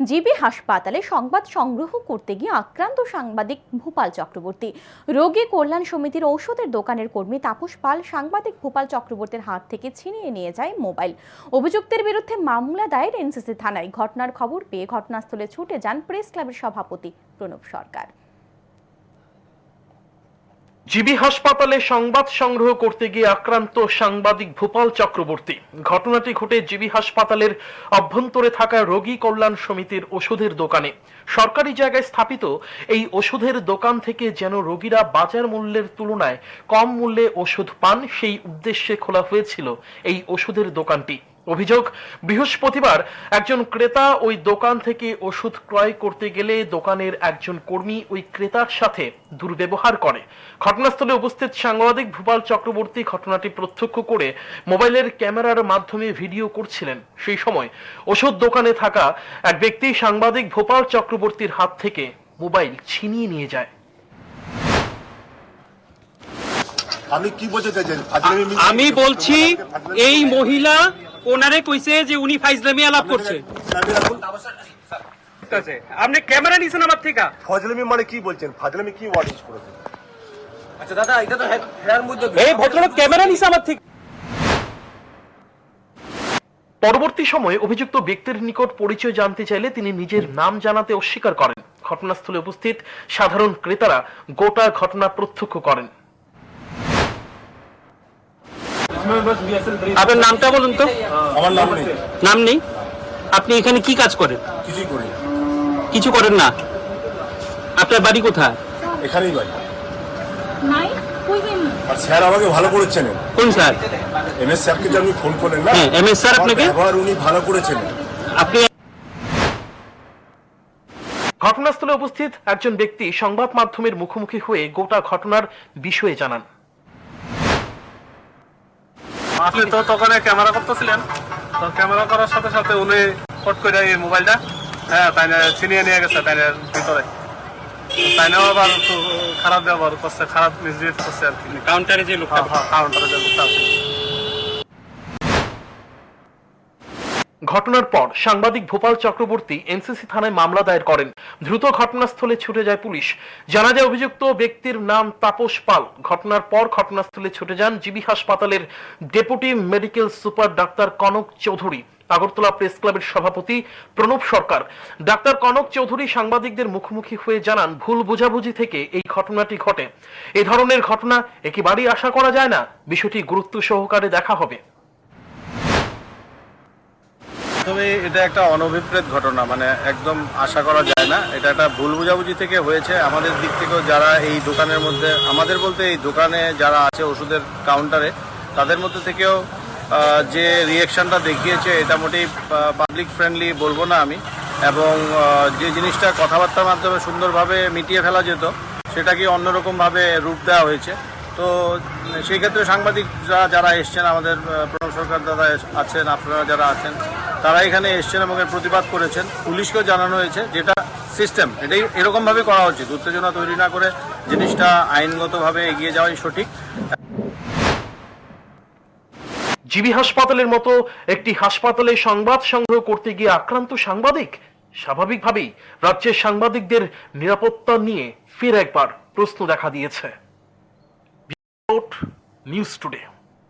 GB হাসপাতালে সংবাদ সংগ্রহ করতে গিয়ে আক্রান্ত সাংবাদিক ভূপাল চক্রবর্তী। রোগী কল্যাণ সমিতির ঔষধের দোকানের কর্মী তাপস পাল সাংবাদিক ভূপাল চক্রবর্তীর হাত থেকে ছিনিয়ে নিয়ে যায় মোবাইল। অভিযুক্তের বিরুদ্ধে মামলা দায়ের এনসিসি থানায়। ঘটনার খবর পেয়ে ঘটনাস্থলে ছুটে যান প্রেস ক্লাবের সভাপতি প্রণব সরকার। জিবি হাসপাতালে সংবাদ সংগ্রহ করতে গিয়ে আক্রান্ত সাংবাদিক ভূপাল চক্রবর্তী। ঘটনাটি ঘটে জিবি হাসপাতালের অভ্যন্তরে থাকা রোগী কল্যাণ সমিতির ওষুধের দোকানে। সরকারি জায়গায় স্থাপিত এই ওষুধের দোকান থেকে যেন রোগীরা বাজার মূল্যের তুলনায় কম মূল্যে ওষুধ পান, সেই উদ্দেশ্যে খোলা হয়েছিল এই ওষুধের দোকানটি। অভিযোগ বৃহস্পতিবার একজন ক্রেতা ওই দোকান থেকে ওষুধ ক্রয় করতে গেলে দোকানের একজন কর্মী ওই ক্রেতার সাথে দুর্ব্যবহার করে। ঘটনাস্থলে উপস্থিত সাংবাদিক ভূপাল চক্রবর্তী ঘটনাটি প্রত্যক্ষ করে মোবাইলের ক্যামেরার মাধ্যমে ভিডিও করছিলেন। সেই সময় ওষুধ দোকানে থাকা এক ব্যক্তি সাংবাদিক ভূপাল চক্রবর্তীর হাত থেকে মোবাইল ছিনিয়ে নিয়ে যায়। আপনি কি আমি বলছি এই মহিলা ওনারে কইছে যে উনি ফাইজলামি আলাপ করছে। আপনি ক্যামেরা নিছেন আমার থেকে। ফজলামি মানে কি বলছেন? ফাজলামি কি ওয়ার্ড ইউজ করেছেন? আচ্ছা দাদা এটা তো হেয়ার মধ্যে এই ভদ্রলোক ক্যামেরা নিছে আমার থেকে। পরবর্তী সময়ে অভিযুক্ত ব্যক্তির নিকট পরিচয় জানতে চাইলে তিনি নিজের নাম জানাতে অস্বীকার করেন। ঘটনাস্থলে উপস্থিত সাধারণ ক্রেতারা গোটা ঘটনা প্রত্যক্ষ করেন। আপনার নামটা বলুন তো। আমার নাম নেই। নাম নেই? আপনি এখানে কি কাজ করেন? কিছুই করি না। কিছু করেন না? আপনার বাড়ি কোথায়? এখানেই বাড়ি। নাই আর স্যার আমাকে ভালো করে চেনেন। কোন স্যার? এম এস স্যারকে যে আপনি ফোন করলেন না হ্যাঁ, MS স্যার আপনাকে? ব্যবহার উনি ভালো করে চেনেন। আপনি ঘটনাস্থলে উপস্থিত একজন ব্যক্তি সংবাদ মাধ্যমের মুখোমুখি হয়ে গোটা ঘটনার বিষয়ে জানান। আপনি তো তখন ক্যামেরা করতেছিলেন। তো ক্যামেরা করার সাথে সাথে উনি ফট করে এই মোবাইলটা হ্যাঁ তাই না ছিনিয়ে নিয়ে গেছে তাই ভিতরে। তাই না আবার খারাপ ব্যবহার করছে খারাপ মিসবিহেভ করছে আর কি। কাউন্টারে যে লোকটা হ্যাঁ হ্যাঁ কাউন্টারে যে লোকটা আছে। ঘটনার পর সাংবাদিক ভোপাল চক্রবর্তী এনসিসি থানায় মামলা দায়ের করেন। দ্রুত ঘটনাস্থলে ছুটে যায় পুলিশ। জানা যায়, অভিযুক্ত ব্যক্তির নাম তাপস পাল। ঘটনার পর ঘটনাস্থলে ছুটে যান জিবি হাসপাতালের deputy medical super doctor Kanak Chowdhury. Agartala press ক্লাবের সভাপতি প্রণব সরকার। ডাক্তার কনক চৌধুরী সাংবাদিকদের মুখোমুখি হয়ে জানান, ভুল বোঝাবুঝি থেকে এই ঘটনাটি ঘটে। এ ধরনের ঘটনা একেবারেই আশা করা যায় না। বিষয়টি গুরুত্ব সহকারে দেখা হবে। তবে এটা একটা অনভিপ্রেত ঘটনা মানে একদম আশা করা যায় না। এটা একটা ভুল বুঝাবুঝি থেকে হয়েছে। আমাদের দিক থেকেও যারা এই দোকানের মধ্যে, আমাদের বলতে এই দোকানে যারা আছে ওষুধের কাউন্টারে, তাদের মধ্যে থেকেও যে রিয়েকশনটা দেখিয়েছে, এটা মোটেই পাবলিক ফ্রেন্ডলি বলব না আমি। এবং যে জিনিসটা কথাবার্তার মাধ্যমে সুন্দরভাবে মিটিয়ে ফেলা যেত সেটাকে অন্যরকমভাবে রূপ দেওয়া হয়েছে। তো, সেই ক্ষেত্রে সাংবাদিক যারা যারা এসছেন, আমাদের প্রণব সরকার দাদা আছেন, আপনারা যারা আছেন, তারা এখানে এসছেন এবং এর প্রতিবাদ করেছেন। পুলিশকেও জানানো হয়েছে যেটা সিস্টেম এটাই এরকমভাবে করা উচিত উত্তেজনা তৈরি না করে জিনিসটা আইনগতভাবে এগিয়ে যাওয়াই সঠিক। জিবি হাসপাতালের মতো একটি হাসপাতালে সংবাদ সংগ্রহ করতে গিয়ে আক্রান্ত সাংবাদিক, স্বাভাবিকভাবেই রাজ্যের সাংবাদিকদের নিরাপত্তা নিয়ে ফের একবার প্রশ্ন দেখা দিয়েছে। about news today.